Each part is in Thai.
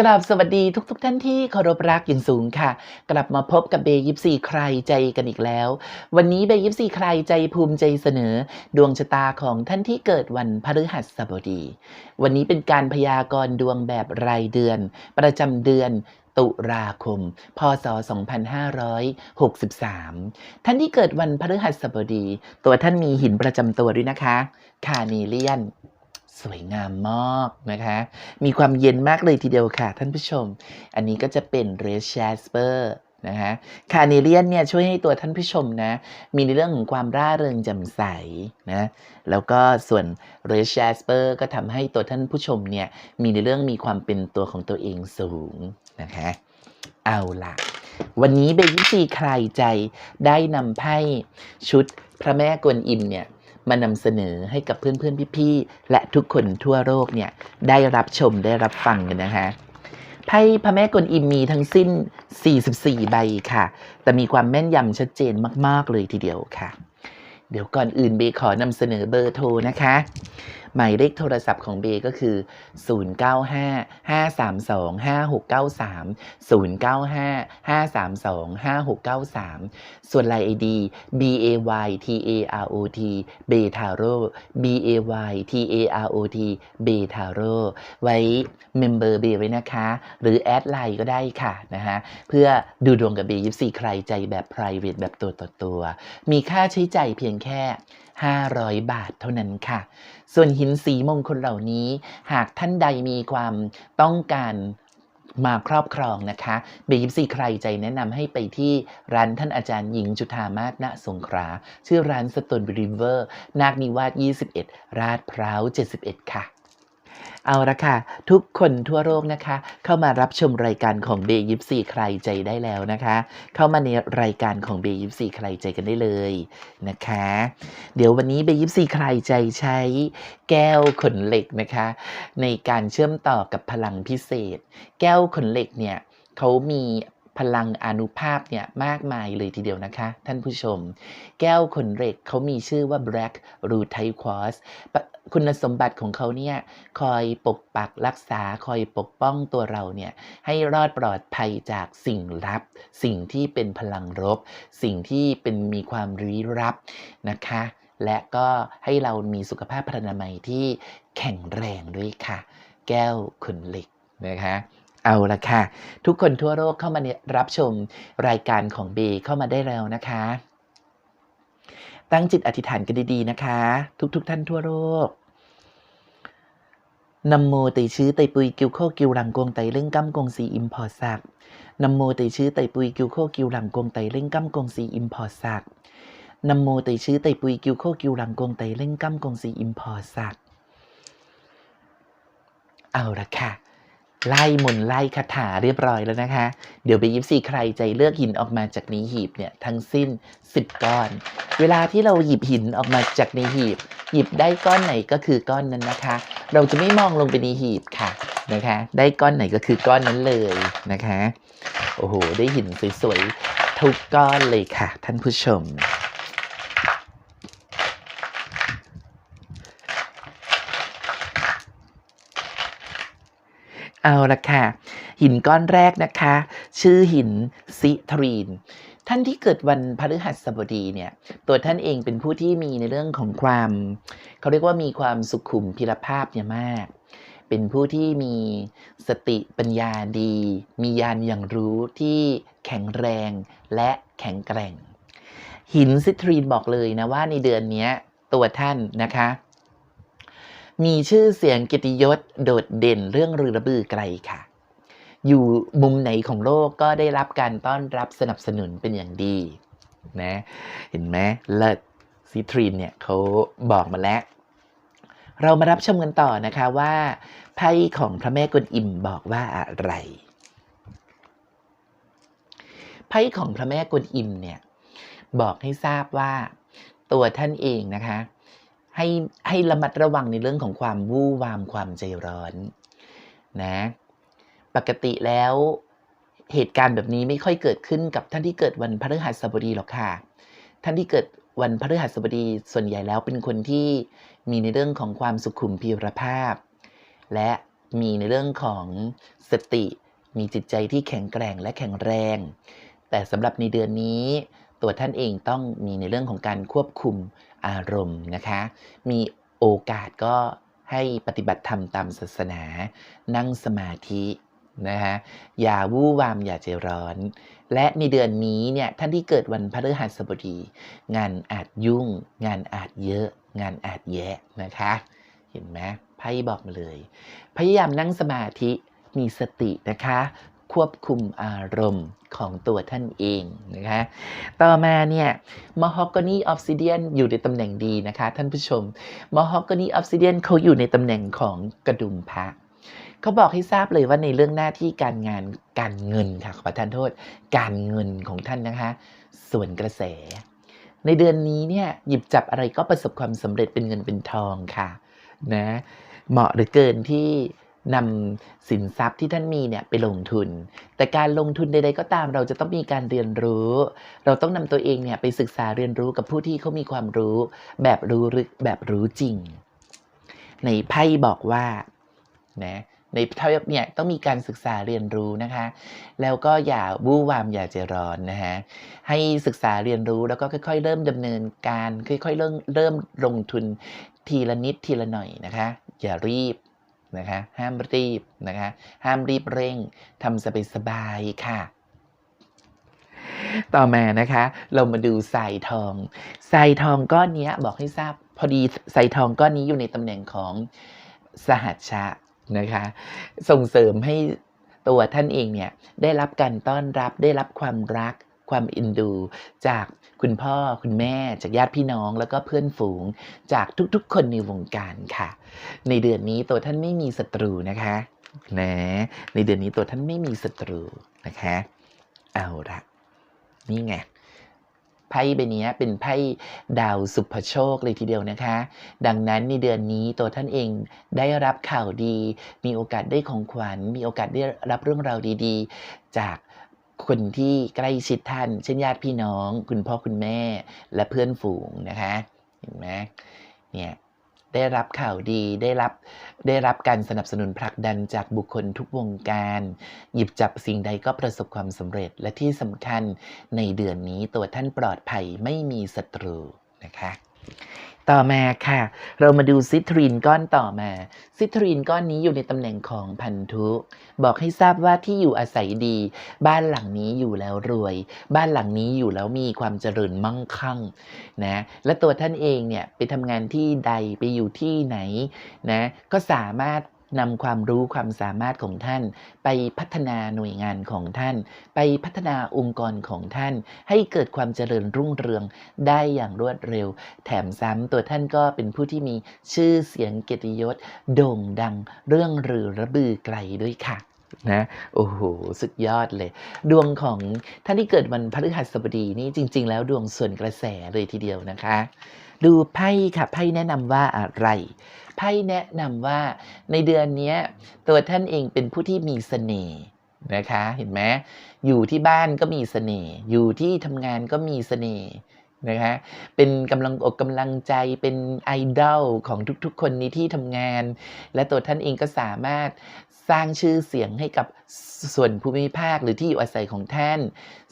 กราบสวัสดีทุกทท่านที่เคารพรักอย่างสูงค่ะ กลับมาพบกับเบยิปซีใครใจกันอีกแล้ว วันนี้เบยิปซีใครใจภูมิใจเสนอ ดวงชะตาของท่านที่เกิดวันพฤหัสบดี วันนี้เป็นการพยากรณ์ดวงแบบรายเดือน ประจำเดือนตุลาคม พศ 2563 ท่านที่เกิดวันพฤหัสบดี ตัวท่านมีหินประจำตัวด้วยนะคะ คาเนเลียน สวยงามมากนะคะ มีความเย็นมากเลยทีเดียวค่ะ ท่านผู้ชม อันนี้ก็จะเป็นเรสแชสเปอร์นะคะคาเนเลียนเนี่ยช่วยให้ตัวท่านผู้ชมนะ มีในเรื่องของความร่าเริงแจ่มใสนะ แล้วก็ส่วนเรสแชสเปอร์ก็ทำให้ตัวท่านผู้ชมเนี่ย มีในเรื่องมีความเป็นตัวของตัวเองสูงนะคะ เอาล่ะ วันนี้เบยิซีใครใจได้นำไพ่ชุดพระแม่กวนอิมเนี่ย มานำเสนอให้กับเพื่อนๆพี่ๆและทุกคนทั่วโลกเนี่ยได้รับชมได้รับฟังกันนะคะไพ่พระแม่กลอิมมีทั้งสิ้น 44 ใบค่ะ แต่มีความแม่นยำชัดเจนมาก ๆ เลยทีเดียวค่ะ เดี๋ยวก่อนอื่นเบขอนำเสนอเบอร์โทรนะคะ หมายเลขโทรศัพท์ของเบก็คือ 0955325693 0955325693 ส่วนไลน์ ID B A Y T A R O T เบทาโร่ B A Y T A R O T เบทาโร่ไว้เมมเบอร์เบไว้นะคะ หรือแอดไลน์ก็ได้ค่ะนะฮะเพื่อดูดวงกับเบยิปซีใครใจแบบ private แบบตัวต่อตัว มีค่าใช้จ่ายเพียงแค่ 500 บาทเท่านั้นค่ะ ส่วนหินสีมงคลเหล่านี้ หากท่านใดมีความต้องการมาครอบครองนะคะเบยิปซีใครใจแนะนำให้ไปที่ร้านท่านอาจารย์หญิงจุธามาศณสงขลาชื่อร้านสตนบริเวอร์ นาคนิวาส 21 ราดพร้าว 71 ค่ะ เอาละค่ะ ทุกคนทั่วโลกนะคะ เข้ามารับชมรายการของเบยิปซีใครใจได้แล้วนะคะ เข้ามาในรายการของเบยิปซีใครใจกันได้เลยนะคะ เดี๋ยววันนี้เบยิปซีใครใจใช้แก้วขนเหล็กนะคะ ในการเชื่อมต่อกับพลังพิเศษ แก้วขนเหล็กเนี่ยเขามีพลังอนุภาพเนี่ยมากมายเลยทีเดียวนะคะ ท่านผู้ชม แก้วขนเหล็กเขามีชื่อว่า Black r u t i q u a r t z คุณสมบัติของเขาเนี่ยคอยปกปักรักษาคอยปกป้องตัวเราเนี่ยให้รอดปลอดภัยจากสิ่งลับ สิ่งที่เป็นพลังรบ สิ่งที่เป็นมีความลี้ลับนะคะ และก็ให้เรามีสุขภาพพรรณนามัยที่แข็งแรงด้วยค่ะ แก้วขุนเหล็กนะคะเอาละค่ะ ทุกคนทั่วโลกเข้ามารับชมรายการของเบเข้ามาได้แล้วนะคะ ตั้งจิตอธิษฐานกันดีๆนะคะ ทุกๆทท่านทั่วโลกนำโมไตชื้อไตปุยกิวโคกิวหลังกวงไตเล่งกัมกงสีอิมพอร์สักนำโมไตชื้อไตปุยกิวโคกิวหลังกวงไตเล่งกัมกงสีอิมพอร์สักนำโมไตชื้อไตปุยกิวโคกิวหลังกวงไตเล่งกัมกงสีอิมพอร์สักเอาละค่ะ ไล่มนไล่คาถาเรียบร้อยแล้วนะคะ เดี๋ยวไปยิบสี่ใครใจเลือกหินออกมาจากในหีบเนี่ยทั้งสิ้น 10 ก้อน เวลาที่เราหยิบหินออกมาจากในหีบ หยิบได้ก้อนไหนก็คือก้อนนั้นนะคะ เราจะไม่มองลงไปในหีบค่ะนะคะ ได้ก้อนไหนก็คือก้อนนั้นเลยนะคะ โอ้โห ได้หินสวยๆทุกก้อนเลยค่ะ ท่านผู้ชม เอาละค่ะ หินก้อนแรกนะคะ ชื่อหินซิทรีน ท่านที่เกิดวันพฤหัสบดีเนี่ยตัวท่านเองเป็นผู้ที่มีในเรื่องของความ เขาเรียกว่ามีความสุขุมพิรภาพเนี่ยมาก เป็นผู้ที่มีสติปัญญาดี มีญาณอย่างรู้ที่แข็งแรงและแข็งแกร่ง หินซิทรีนบอกเลยนะว่าในเดือนนี้ตัวท่านนะคะ มีชื่อเสียงกียรติยศโดดเด่นเรื่องรือระบือไกลค่ะ อยู่มุมไหนของโลกก็ได้รับการต้อนรับสนับสนุนเป็นอย่างดีนะเห็นไหมเลิศซิทรีนเนี่ยเขาบอกมาแล้ว เรามารับชมกันต่อนะคะว่าไพ่ของพระแม่กวนอิมบอกว่าอะไรไพ่ของพระแม่กวนอิมเนี่ยบอกให้ทราบว่าตัวท่านเองนะคะ ให้ให้ระมัดระวังในเรื่องของความวู่วามความใจร้อนนะปกติแล้วเหตุการณ์แบบนี้ไม่ค่อยเกิดขึ้นกับท่านที่เกิดวันพฤหัสบดีหรอกค่ะ ท่านที่เกิดวันพฤหัสบดีส่วนใหญ่แล้วเป็นคนที่มีในเรื่องของความสุขุมพีรภาพ และมีในเรื่องของสติ มีจิตใจที่แข็งแกร่งและแข็งแรง แต่สำหรับในเดือนนี้ ตัวท่านเองต้องมีในเรื่องของการควบคุม อารมณ์นะคะ มีโอกาสก็ให้ปฏิบัติธรรมตามศาสนา นั่งสมาธินะคะอย่าวู่วามอย่าใจร้อน และในเดือนนี้เนี่ยท่านที่เกิดวันพฤหัสบดี งานอาจยุ่ง งานอาจเยอะ งานอาจแยะนะคะ เห็นไหมไพ่บอกมาเลย พยายามนั่งสมาธิมีสตินะคะ ควบคุมอารมณ์ ของตัวท่านเองนะคะต่อมาเนี่ยม h ฮ g ก n y Obsidian อยู่ในตำแหน่งดีนะคะ ท่านผู้ชมม h ฮ g ก n y Obsidian เขาอยู่ในตำแหน่งของกระดุมพระเขาบอกให้ทราบเลยว่าในเรื่องหน้าที่การงานการเงินค่ะขอประทานโทษ การเงินของท่านนะคะ ส่วนกระแส ในเดือนนี้เนี่ยหยิบจับอะไรก็ประสบความสำเร็จเป็นเงินเป็นทองค่ะนะเหมาะเหรือเกินที่ นำสินทรัพย์ที่ท่านมีเนี่ยไปลงทุน แต่การลงทุนใดๆก็ตามเราจะต้องมีการเรียนรู้ เราต้องนำตัวเองเนี่ยไปศึกษาเรียนรู้กับผู้ที่เขามีความรู้ แบบรู้ลึกแบบรู้จริง ในไพ่บอกว่านะในไพ่เนี่ยต้องมีการศึกษาเรียนรู้นะคะ แล้วก็อย่าวู่วามอย่าใจร้อนนะฮะให้ศึกษาเรียนรู้แล้วก็ค่อย ๆ เริ่มดำเนินการค่อยๆเริ่มเริ่มลงทุนทีละนิดทีละหน่อยนะคะ อย่ารีบ นะคะ ห้ามรีบนะคะ ห้ามรีบเร่งทำสบายๆค่ะ ต่อมานะคะ เรามาดูทรายทองทรายทองก้อนนี้บอกให้ทราบ พอดีทรายทองก้อนนี้อยู่ในตำแหน่งของสหัชชะนะคะ ส่งเสริมให้ตัวท่านเองเนี่ยได้รับการต้อนรับได้รับความรัก ความอินดู จากคุณพ่อคุณแม่จากญาติพี่น้องแล้วก็เพื่อนฝูงจากทุกๆ คนในวงการค่ะ ในเดือนนี้ตัวท่านไม่มีศัตรูนะคะนะในเดือนนี้ตัวท่านไม่มีศัตรูนะคะ เอาละนี่ไงไพ่ใบนี้เป็นไพ่ดาวสุภโชคเลยทีเดียวนะคะ ดังนั้นในเดือนนี้ตัวท่านเองได้รับข่าวดี มีโอกาสได้ของขวัญ มีโอกาสได้รับเรื่องราวดี ๆ จาก คนที่ใกล้ชิดท่าน เช่นญาติพี่น้อง คุณพ่อคุณแม่และเพื่อนฝูงนะคะเห็นไหมเนี่ยได้รับข่าวดีได้รับได้รับการสนับสนุนผลักดันจากบุคคลทุกวงการ หยิบจับสิ่งใดก็ประสบความสำเร็จและที่สำคัญในเดือนนี้ตัวท่านปลอดภัยไม่มีศัตรูนะคะ ต่อมาค่ะ เรามาดูซิตรินก้อนต่อมา ซิตรินก้อนนี้อยู่ในตำแหน่งของพันธุ บอกให้ทราบว่าที่อยู่อาศัยดี บ้านหลังนี้อยู่แล้วรวย บ้านหลังนี้อยู่แล้วมีความเจริญมั่งคั่งนะและตัวท่านเองเนี่ยไปทำงานที่ใดไปอยู่ที่ไหนนะก็สามารถ นำความรู้ความสามารถของท่าน ไปพัฒนาหน่วยงานของท่าน ไปพัฒนาองค์กรของท่าน ให้เกิดความเจริญรุ่งเรืองได้อย่างรวดเร็ว แถมซ้ำตัวท่านก็เป็นผู้ที่มีชื่อเสียงเกียรติยศ โด่งดังเรื่องรือระบือไกลด้วยค่ะนะโอ้โหสุดยอดเลย ดวงของท่านที่เกิดวันพฤหัสบดีนี่จริง ๆ แล้วดวงส่วนกระแสเลยทีเดียวนะคะ ดูไพ่ค่ะไพ่แนะนำว่าอะไร ไพ่แนะนำว่าในเดือนนี้ตัวท่านเองเป็นผู้ที่มีเสน่ห์นะคะเห็นไหมอยู่ที่บ้านก็มีเสน่ห์อยู่ที่ทำงานก็มีเสน่ห์นะคะเป็นกำลังอกกำลังใจเป็นไอดอลของทุกๆ คนในที่ทำงาน และตัวท่านเองก็สามารถสร้างชื่อเสียงให้กับส่วนภูมิภาคหรือที่อยู่อาศัยของท่าน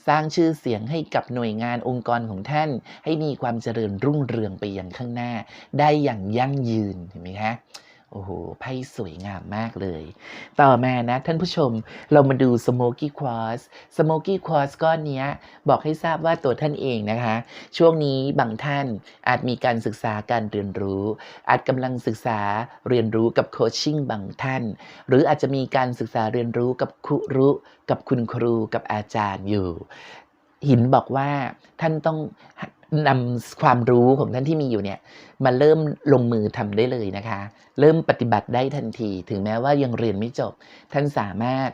สร้างชื่อเสียงให้กับหน่วยงานองค์กรของท่าน ให้มีความเจริญรุ่งเรืองไปอย่างข้างหน้า ได้อย่างยั่งยืนเห็นไหมคะ โอ้โห ไพ่สวยงามมากเลย ต่อมานะท่านผู้ชม เรามาดู Smoky Quartz Smoky Quartz ก้อนนี้บอกให้ทราบว่าตัวท่านเองนะคะ ช่วงนี้บางท่านอาจมีการศึกษาการเรียนรู้ อาจกำลังศึกษาเรียนรู้กับโคชชิ่งบางท่าน หรืออาจจะมีการศึกษาเรียนรู้กับครุรุกับคุณครูกับอาจารย์อยู่ หินบอกว่าท่านต้อง นำความรู้ของท่านที่มีอยู่เนี่ยมาเริ่มลงมือทำได้เลยนะคะ เริ่มปฏิบัติได้ทันที ถึงแม้ว่ายังเรียนไม่จบ ท่านสามารถ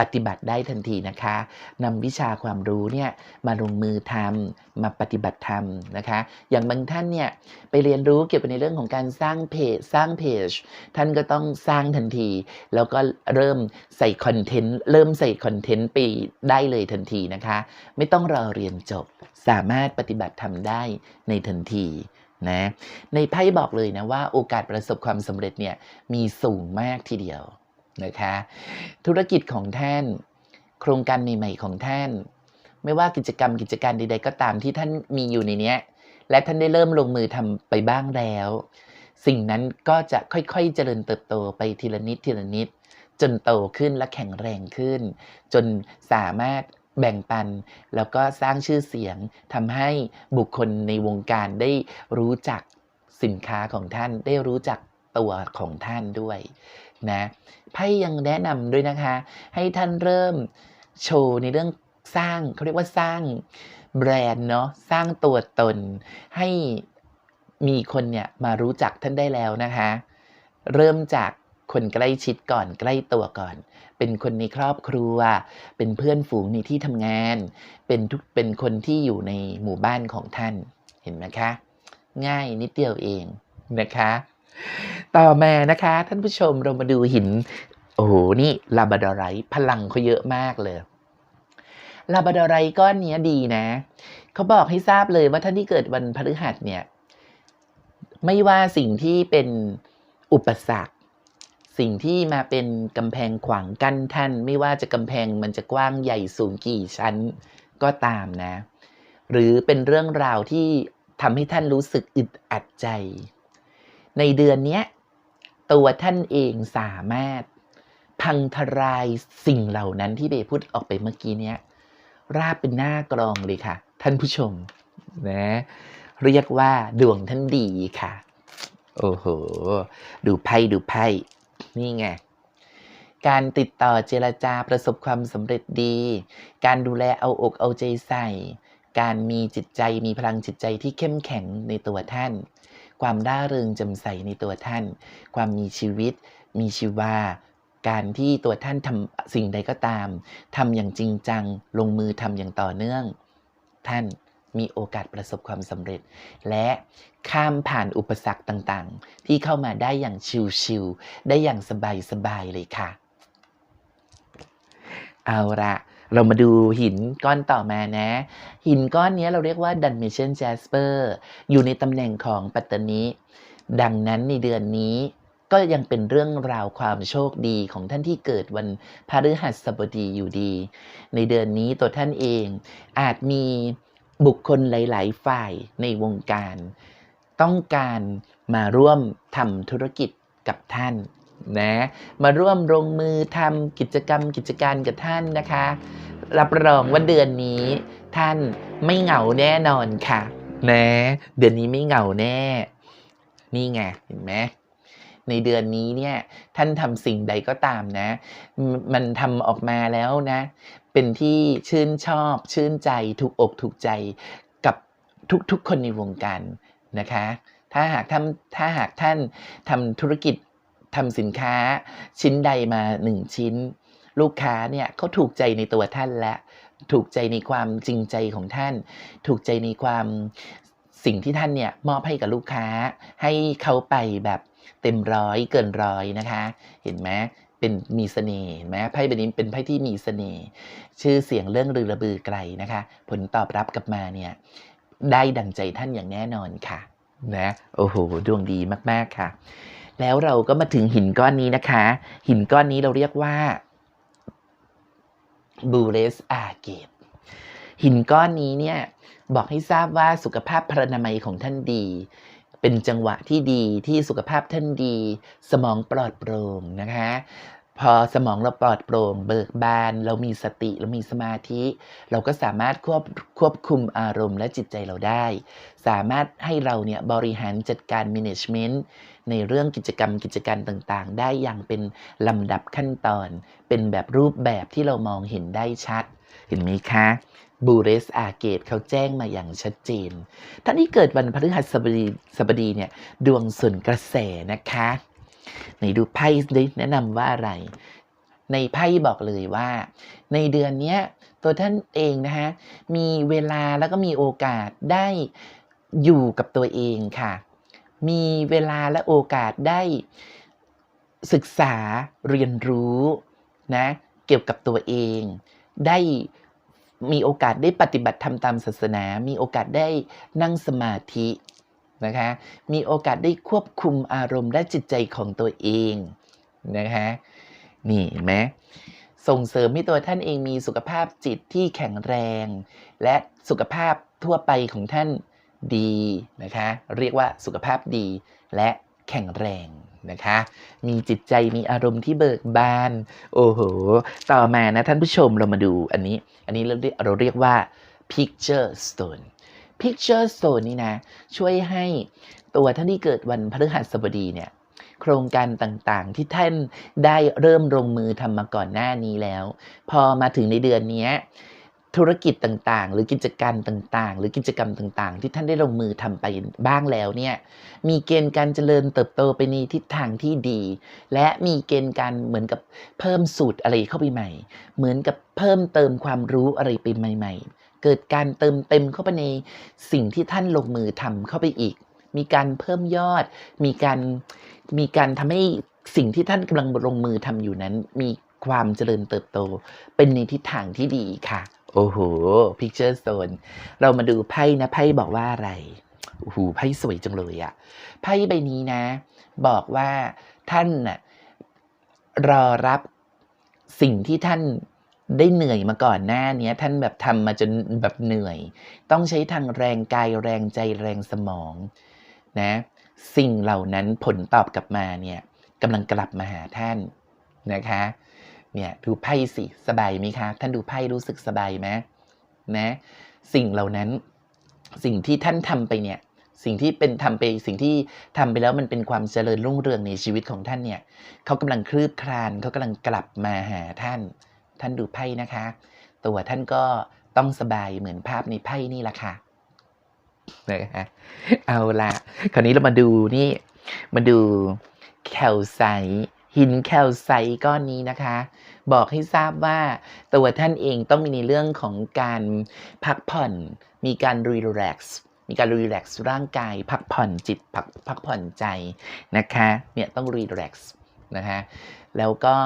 ปฏิบัติได้ทันทีนะคะนำวิชาความรู้เนี่ยมาลงมือทำมาปฏิบัติธรรมนะคะ อย่างบางท่านเนี่ยไปเรียนรู้เกี่ยวกับในเรื่องของการสร้างเพจสร้างเพจ ท่านก็ต้องสร้างทันที แล้วก็เริ่มใส่คอนเทนต์เริ่มใส่คอนเทนต์ไปได้เลยทันทีนะคะ ไม่ต้องรอเรียนจบ สามารถปฏิบัติทำได้ในทันทีนะในไพ่บอกเลยนะว่าโอกาสประสบความสำเร็จเนี่ยมีสูงมากทีเดียว นะคะ ธุรกิจของท่าน โครงการใหม่ๆของท่าน ไม่ว่ากิจกรรมกิจการใดๆก็ตามที่ท่านมีอยู่ในนี้และท่านได้เริ่มลงมือทำไปบ้างแล้ว สิ่งนั้นก็จะค่อยๆเจริญเติบโตไปทีละนิดทีละนิด จนโตขึ้นและแข็งแรงขึ้น จนสามารถแบ่งปันแล้วก็สร้างชื่อเสียงทำให้บุคคลในวงการได้รู้จักสินค้าของท่านได้รู้จักตัวของท่านด้วย นะไพ่ยังแนะนำด้วยนะคะ ให้ท่านเริ่มโชว์ในเรื่องสร้างเขาเรียกว่าสร้างแบรนด์เนาะสร้างตัวตน ให้มีคนเนี่ยมารู้จักท่านได้แล้วนะคะ เริ่มจากคนใกล้ชิดก่อนใกล้ตัวก่อน เป็นคนในครอบครัว เป็นเพื่อนฝูงในที่ทำงาน เป็นทุกเป็นคนที่อยู่ในหมู่บ้านของท่านเห็นไหมคะ ง่ายนิดเดียวเองนะคะ ต่อมานะคะ ท่านผู้ชมเรามาดูหิน โอ้โห นี่ลาบาดอไรพลังเขาเยอะมากเลยลาบาดอไรก้อนเนี้ยดีนะ เขาบอกให้ทราบเลยว่าท่านที่เกิดวันพฤหัสเนี่ย ไม่ว่าสิ่งที่เป็นอุปสรรค สิ่งที่มาเป็นกำแพงขวางกั้นท่าน ไม่ว่าจะกำแพงมันจะกว้างใหญ่สูงกี่ชั้นก็ตามนะ หรือเป็นเรื่องราวที่ทำให้ท่านรู้สึกอึดอัดใจ ในเดือนนี้ตัวท่านเองสามารถพังทลายสิ่งเหล่านั้นที่เบย์พูดออกไปเมื่อกี้เนี้ยราบเป็นหน้ากรองเลยค่ะ ท่านผู้ชมนะเรียกว่าดวงท่านดีค่ะ โอ้โห ดูไพ่ดูไพ่นี่ไงการติดต่อเจรจาประสบความสำเร็จดี การดูแลเอาอกเอาใจใส่ การมีจิตใจมีพลังจิตใจที่เข้มแข็งในตัวท่าน ความร่าเริงจำใสในตัวท่าน ความมีชีวิต มีชีวา การที่ตัวท่านทำสิ่งใดก็ตามทำอย่างจริงจัง ลงมือทำอย่างต่อเนื่อง ท่านมีโอกาสประสบความสำเร็จ และข้ามผ่านอุปสรรคต่างๆ ที่เข้ามาได้อย่างชิวๆได้อย่างสบายๆเลยค่ะ เอาละ เรามาดูหินก้อนต่อมานะ หินก้อนนี้เราเรียกว่า d u n m a t i o n Jasper อยู่ในตำแหน่งของปัตตานีดังนั้นในเดือนนี้ก็ยังเป็นเรื่องราวความโชคดีของท่านที่เกิดวันพฤหัสบดีอยู่ดี ในเดือนนี้ตัวท่านเองอาจมีบุคคลหลาย ๆ ฝ่ายในวงการ ต้องการมาร่วมทำธุรกิจกับท่าน นะมาร่วมลงมือทำกิจกรรมกิจการกับท่านนะคะ รับรองว่าเดือนนี้ท่านไม่เหงาแน่นอนค่ะนะเดือนนี้ไม่เหงาแน่ นี่ไงเห็นไหมในเดือนนี้เนี่ยท่านทำสิ่งใดก็ตามนะ มันทำออกมาแล้วนะ เป็นที่ชื่นชอบชื่นใจถูกอกถูกใจกับทุกๆคนในวงการนะคะ ถ้าหากท่านถ้าหากท่านทำธุรกิจ ทำสินค้าชิ้นใดมาหนึ่งชิ้น ลูกค้าเนี่ยเขาถูกใจในตัวท่านและ ถูกใจในความจริงใจของท่าน ถูกใจในความสิ่งที่ท่านเนี่ยมอบให้กับลูกค้า ให้เขาไปแบบเต็มร้อยเกินร้อยนะคะ เห็นไหมเป็นมีเสน่ห์เห็นไหมไพ่ใบนี้เป็นไพ่ที่มีเสน่ห์ชื่อเสียงเรื่องลือระบือไกลนะคะ ผลตอบรับกลับมาเนี่ยได้ดังใจท่านอย่างแน่นอนค่ะ นะ โอ้โห ดวงดีมาก ๆ ค่ะ แล้วเราก็มาถึงหินก้อนนี้นะคะ หินก้อนนี้เราเรียกว่าบูเรสอาเกตหินก้อนนี้เนี่ยบอกให้ทราบว่าสุขภาพพรรณนามัยของท่านดี เป็นจังหวะที่ดีที่สุขภาพท่านดี สมองปลอดโปร่งนะคะ พอสมองเราปลอดโปร่ง เบิกบาน เรามีสติเรามีสมาธิ เราก็สามารถควบควบคุมอารมณ์และจิตใจเราได้ สามารถให้เราเนี่ยบริหารจัดการ management ในเรื่องกิจกรรมกิจการต่างๆ ได้อย่างเป็นลำดับขั้นตอน เป็นแบบรูปแบบที่เรามองเห็นได้ชัด เห็นไหมคะบูเรสอาเกตเขาแจ้งมาอย่างชัดเจนท่านที่เกิดวันพฤหัสบดีสบดีเนี่ยดวงส่วนกระแสนะคะ ไหนดูไพ่ดิแนะนำว่าอะไร ในไพ่บอกเลยว่า ในเดือนนี้ตัวท่านเองนะฮะมีเวลาแล้วก็มีโอกาสได้อยู่กับตัวเองค่ะ มีเวลาและโอกาสได้ศึกษาเรียนรู้นะเกี่ยวกับตัวเอง ได้มีโอกาสได้ปฏิบัติธรรมตามศาสนา มีโอกาสได้นั่งสมาธิ นะคะมีโอกาสได้ควบคุมอารมณ์และจิตใจของตัวเองนะคะนี่เห็นไหมส่งเสริมให้ตัวท่านเองมีสุขภาพจิตที่แข็งแรง และสุขภาพทั่วไปของท่านดีนะคะเรียกว่าสุขภาพดีและแข็งแรงนะคะ มีจิตใจมีอารมณ์ที่เบิกบาน โอ้โห ต่อมานะท่านผู้ชมเรามาดูอันนี้ อันนี้เราเรียกเราเรียกว่า picture stone picture stone นี่นะ ช่วยให้ตัวท่านที่เกิดวันพฤหัสบดีเนี่ยโครงการต่างๆ ที่ท่านได้เริ่มลงมือทำมาก่อนหน้านี้แล้ว พอมาถึงในเดือนนี้ธุรกิจต่างๆ หรือกิจการต่างๆ หรือกิจกรรมต่างๆ ที่ท่านได้ลงมือทำไปบ้างแล้วเนี่ยมีเกณฑ์การเจริญเติบโตไปในทิศทางที่ดี และมีเกณฑ์การเหมือนกับเพิ่มสูตรอะไรเข้าไปใหม่ เหมือนกับเพิ่มเติมความรู้อะไรไปใหม่ๆ เกิดการเติมเต็มเข้าไปในสิ่งที่ท่านลงมือทำเข้าไปอีก มีการเพิ่มยอด มีการมีการทำให้สิ่งที่ท่านกำลังลงมือทำอยู่นั้น มีความเจริญเติบโต เป็นในทิศทางที่ดีค่ะ โอ้โห picture stone เรามาดูไพ่นะไพ่บอกว่าอะไรโอ้โหไพ่สวยจังเลยอะไพ่ใบนี้นะ บอกว่าท่านน่ะรอรับสิ่งที่ท่าน ได้เหนื่อยมาก่อนหน้าเนี้ยท่านแบบทำมาจนแบบเหนื่อย ต้องใช้ทางแรงกายแรงใจแรงสมองนะสิ่งเหล่านั้นผลตอบกลับมาเนี่ยกำลังกลับมาหาท่านนะคะเนี่ยดูไพ่สิสบายไหมคะ ท่านดูไพ่รู้สึกสบายไหมนะสิ่งเหล่านั้นสิ่งที่ท่านทำไปเนี่ยสิ่งที่เป็นทำไปสิ่งที่ทำไปแล้วมันเป็นความเจริญรุ่งเรืองในชีวิตของท่านเนี่ยเขากำลังคลืบคลานเขากำลังกลับมาหาท่าน ท่านดูไพ่นะคะ ตัวท่านก็ต้องสบายเหมือนภาพในไพ่นี่แหละค่ะนะคะเอาละคราวนี้เรามาดูนี่ มาดูแคลไซหินแคลไซก้อนนี้นะคะ บอกให้ทราบว่าตัวท่านเองต้องมีในเรื่องของการพักผ่อน มีการรีแลกซ์มีการรีแลกซ์ร่างกาย พักผ่อนจิตพักพักผ่อนใจนะคะ เนี่ยต้องรีแลกซ์นะคะ แล้วก็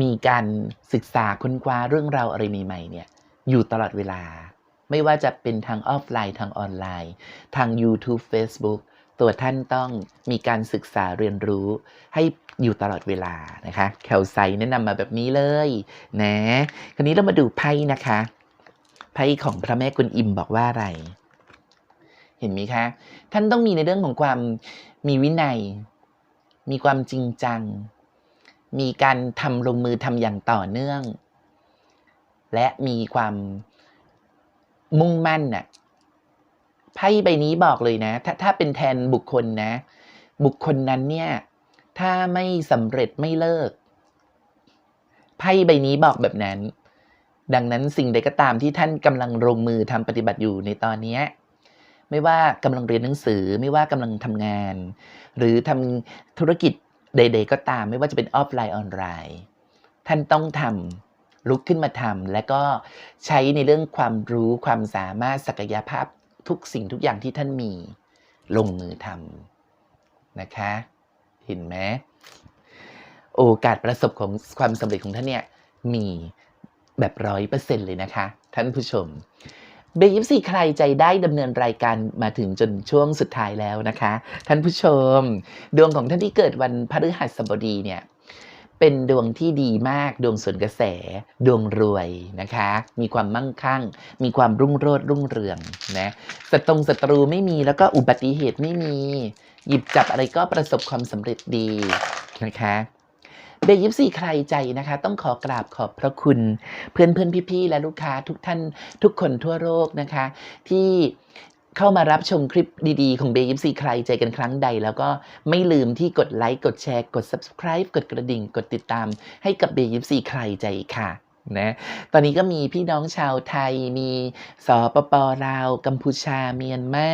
มีการศึกษาค้นคว้าเรื่องราวอะไรใหม่ๆเนี่ยอยู่ตลอดเวลา ไม่ว่าจะเป็นทางออฟไลน์ทางออนไลน์ ทาง YouTube Facebook ตัวท่านต้องมีการศึกษาเรียนรู้ให้อยู่ตลอดเวลานะคะแคลไซแนะนำมาแบบนี้เลยนะคราวนี้เรามาดูไพ่นะคะไพ่ของพระแม่กุนอิมบอกว่าอะไร เห็นไหมคะ ท่านต้องมีในเรื่องของความมีวินัย มีความจริงจัง มีการทำลงมือทำอย่างต่อเนื่อง และมีความมุ่งมั่นน่ะไพ่ใบนี้บอกเลยนะ ถ้าถ้าเป็นแทนบุคคลนะ บุคคลนั้นเนี่ย ถ้าไม่สำเร็จไม่เลิกไพ่ใบนี้บอกแบบนั้น ดังนั้นสิ่งใดก็ตามที่ท่านกำลังลงมือทำปฏิบัติอยู่ในตอนเนี้ไม่ว่ากำลังเรียนหนังสือไม่ว่ากำลังทำงาน หรือทำธุรกิจ ใดๆก็ตามไม่ว่าจะเป็นออฟไลน์ออนไลน์ ท่านต้องทำลุกขึ้นมาทำและก็ใช้ในเรื่องความรู้ความสามารถศักยภาพทุกสิ่งทุกอย่างที่ท่านมีลงมือทำนะคะ เห็นไหมโอกาสประสบของความสำเร็จของท่านเนี่ยมีแบบร้อยเปอร์เซ็นเลยนะคะ ท่านผู้ชม เบยิปซีใครใจได้ดำเนินรายการมาถึงจนช่วงสุดท้ายแล้วนะคะ ท่านผู้ชม ดวงของท่านที่เกิดวันพฤหัสบดีเนี่ยเป็นดวงที่ดีมากดวงสวนกระแส ดวงรวยนะคะ มีความมั่งคั่ง มีความรุ่งโรจน์รุ่งเรืองนะศัตรงศัตรูไม่มีแล้วก็อุบัติเหตุไม่มี หยิบจับอะไรก็ประสบความสำเร็จดีนะคะ เบยิปซีใครใจนะคะ ต้องขอกราบขอบพระคุณ เพื่อนเพื่อนพี่ๆ และลูกค้าทุกท่านทุกคนทั่วโลกนะคะ ที่เข้ามารับชมคลิปดีๆ ของเบยิปซีใครใจกันครั้งใด แล้วก็ไม่ลืมที่กดไลค์กดแชร์ กด subscribe กดกระดิ่ง กดติดตามให้กับเบยิปซีใครใจค่ะ นะ ตอนนี้ก็มีพี่น้องชาวไทย มีสปปลาว กัมพูชา เมียนมา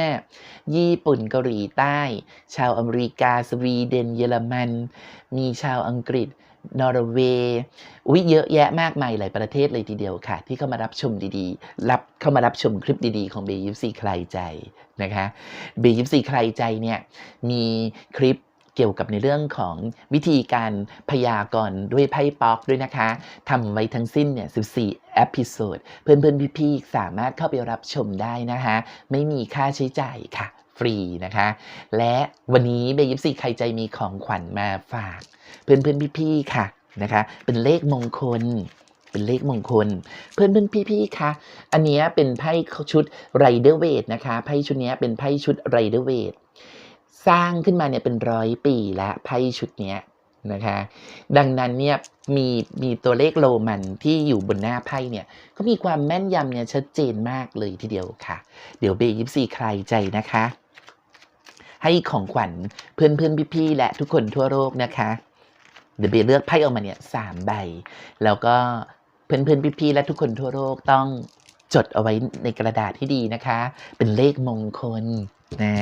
ญี่ปุ่น เกาหลีใต้ ชาวอเมริกา สวีเดน เยอรมัน มีชาวอังกฤษ นอร์เวย์ อุ้ยเยอะแยะมากมายหลายประเทศเลยทีเดียวค่ะ ที่เข้ามารับชมดีๆ รับเข้ามารับชมคลิปดีๆ ของเบยิปซีใครใจนะคะ เบยิปซีใครใจเนี่ย มีคลิป เกี่ยวกับในเรื่องของวิธีการพยากรณ์ด้วยไพ่ป๊อกด้วยนะคะทำไว้ทั้งสิ้นเนี่ย 14เอพิโซดเพื่อนๆพี่ๆสามารถเข้าไปรับชมได้นะคะ ไม่มีค่าใช้จ่ายค่ะ ฟรีนะคะ และวันนี้เบยิปซีใครใจมีของขวัญมาฝาก เพื่อนๆพี่ๆค่ะนะคะ เป็นเลขมงคลเป็นเลขมงคล เพื่อนเพื่อนพี่พี่ๆคะอันนี้เป็นไพ่ชุดไรเดอร์เวทนะคะไพ่ชุดนี้เป็นไพ่ชุดไรเดอร์เวท สร้างขึ้นมาเนี่ยเป็นร้อยปีแล้วไพ่ชุดเนี้ยนะคะ ดังนั้นเนี่ยมีมีตัวเลขโรมันที่อยู่บนหน้าไพ่เนี่ยก็มีความแม่นยำเนี่ยชัดเจนมากเลยทีเดียวค่ะ เดี๋ยวเบยิปซีใครใจนะคะ ให้ของขวัญเพื่อนเพื่อนพี่ๆและทุกคนทั่วโลกนะคะ เดี๋ยวเบเลือกไพ่ออกมาเนี่ยสามใบ แล้วก็เพื่อนเพื่อนพี่ๆและทุกคนทั่วโลกต้องจดเอาไว้ในกระดาษที่ดีนะคะ เป็นเลขมงคล นะ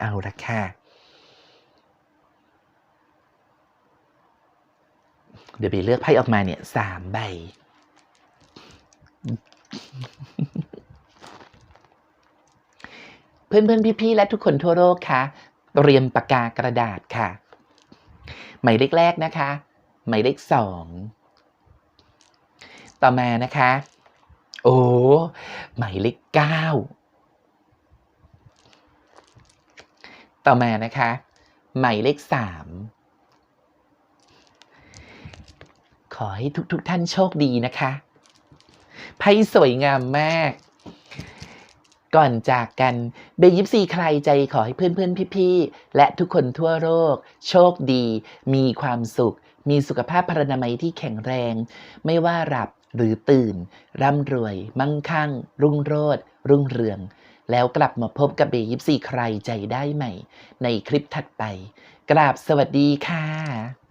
เอาละค่ะ เดี๋ยวเบเลือกไพ่ออกมาเนี่ยสามใบ เพื่อนเพื่อนพี่ๆ และทุกคนทั่วโลกคะเตรียมปากกากระดาษค่ะ หมายเลขแรกนะคะ หมายเลขสองต่อมานะคะ โอ้หมายเลขเก้า ต่อมานะคะ หมายเลขสามขอให้ทุกๆทท่านโชคดีนะคะไพ่สวยงามมาก ก่อนจากกันเบยิปซีใครใจขอให้เพื่อนๆ พี่ๆ และทุกคนทั่วโลกโชคดี มีความสุข มีสุขภาพพรรณนามัยที่แข็งแรง ไม่ว่าหลับหรือตื่น ร่ำรวย มั่งคั่ง รุ่งโรจน์รุ่งเรือง แล้วกลับมาพบกับเบยิปซีใครใจได้ใหม่ ในคลิปถัดไป กราบสวัสดีค่ะ